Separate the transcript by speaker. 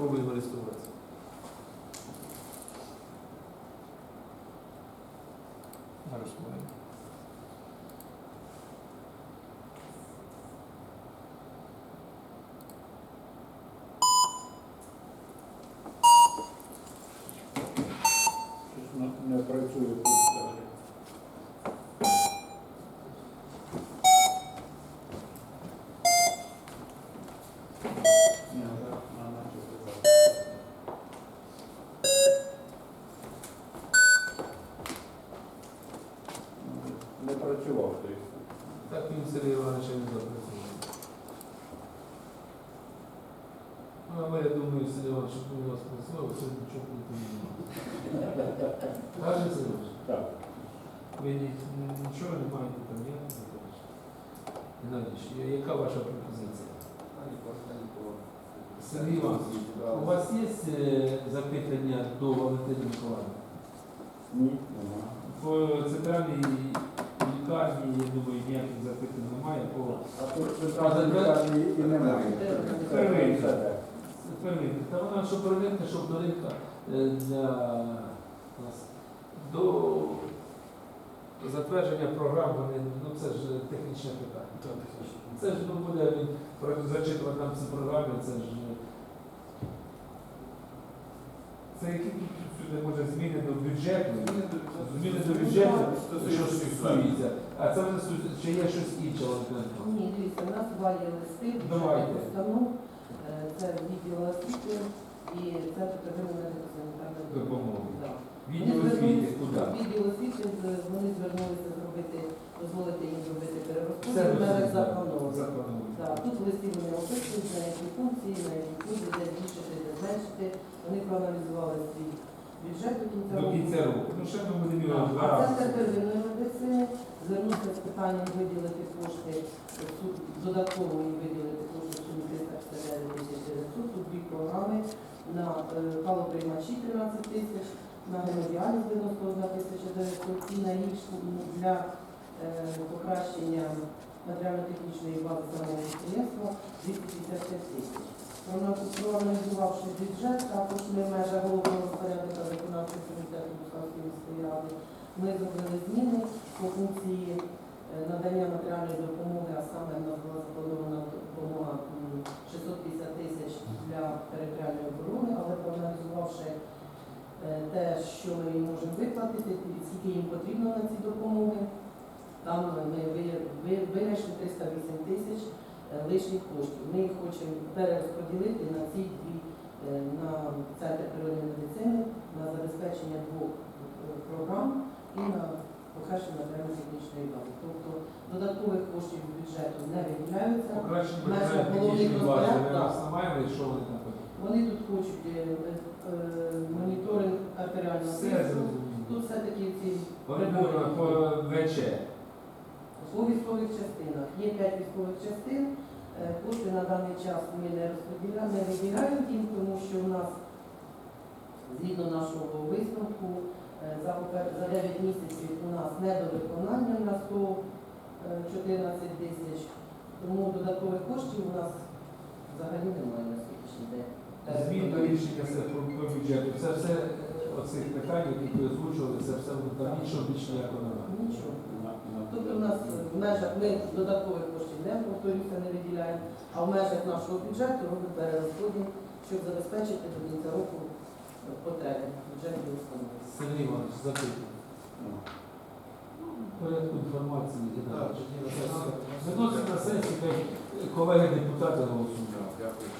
Speaker 1: спробуємо реєструватися. Зараз маємо.
Speaker 2: Щось не- не працює тут взагалі. Ні, вже на наче працює. Ну, Не працював той.
Speaker 1: Так не запрацював. Ну, Але я думаю, Сергій Іванович, щоб у вас працював, сьогодні нічого не. Каже Сергій Іванович,
Speaker 2: Так.
Speaker 1: ви ні- ні- нічого не маєте там, я не знаю. Геннадійович, я- яка ваша пропозиція? Сергій Іванович, у вас є е, запитання до Валентини Миколаївни?
Speaker 2: Ні, нема.
Speaker 1: В центральній лікарні, я думаю, ніяких запитань немає.
Speaker 2: Лікарні і немає. Це
Speaker 1: Первинка. Та вона що первинка, що вторинка е, для нас. До затвердження програм, вони, ну це ж технічне питання. Це ж ну, буде він зачитувати нам ці програми, це ж. Це які може зміни до бюджету? Зміни до бюджету, що стосується. А це стосуються, чи є щось інше,
Speaker 3: Ні, дивіться, у нас два є листи,
Speaker 1: Давайте.
Speaker 3: установ, Е, це відділ освіти і первинної медико-санітарної
Speaker 1: Допомоги. Відділ освіти, куди?
Speaker 3: Відділ освіти, вони звернулися зробити, дозволити їм зробити
Speaker 1: Це
Speaker 3: перерозподіл закону. Так, тут в листі вони описують, на які функції, на які куди, де збільшити, де зменшити. Вони проаналізували свій бюджет до кінця
Speaker 1: До
Speaker 3: року.
Speaker 1: кінця року. Ну ще ми будемо його два
Speaker 3: А
Speaker 1: рази.
Speaker 3: центр первинної медицини звернувся з питанням виділити кошти су- додатково їм виділити кошти в сумі 359 тисяч 900. Тут дві програми на е, калоприймачі 13 тисяч, на гемодіаліз 91 тисяча 900 і на ліжку для е, покращення матеріально-технічної бази самого підприємства 255 тисяч. Проаналізувавши бюджет, також ми в межах головного розпорядника виконавчого комітету Бускавської міської ради ми зробили зміни по функції е, надання матеріальної допомоги, а саме в нас була запланована допомога 650 тисяч для територіальної оборони, але проаналізувавши е, те, що ми можемо виплатити, скільки їм потрібно на ці допомоги, там ми ви- ви- винайшли 308 тисяч е, лишніх коштів. Ми їх хочемо перерозподілити на ці дві е, на центр природної медицини, на забезпечення двох е, програм і на покращення матеріально-технічної бази. Тобто додаткових коштів з бюджету не виділяються. Наша головний
Speaker 1: Ми що вони там?
Speaker 3: Вони тут хочуть е, е, моніторинг артеріального тиску. Тут все-таки ці
Speaker 1: Вони будуть по
Speaker 3: військових частинах. Є п'ять військових частин. Е, Кошти на даний час ми не розподіляємо, не виділяємо їм, тому що у нас згідно нашого висновку е, за, 9 місяців у нас недовиконання на 114 тисяч, тому додаткових коштів у нас взагалі немає на сьогоднішній день.
Speaker 1: Змін до рішення про бюджету. Це все е, оцих питань, які ви озвучували, це все там нічого більше ніякого немає.
Speaker 3: Нічого. Тобто у нас в межах ми додаткових коштів не повторюся, не виділяємо, а в межах нашого бюджету робимо перерозподіл, щоб забезпечити до кінця року е, потреби бюджетної установи.
Speaker 1: Сергій Іванович, запитання.
Speaker 2: Ну,
Speaker 1: порядку інформації Геннадійович. Виносить на сесію, колеги депутати голосують.
Speaker 4: Дякую,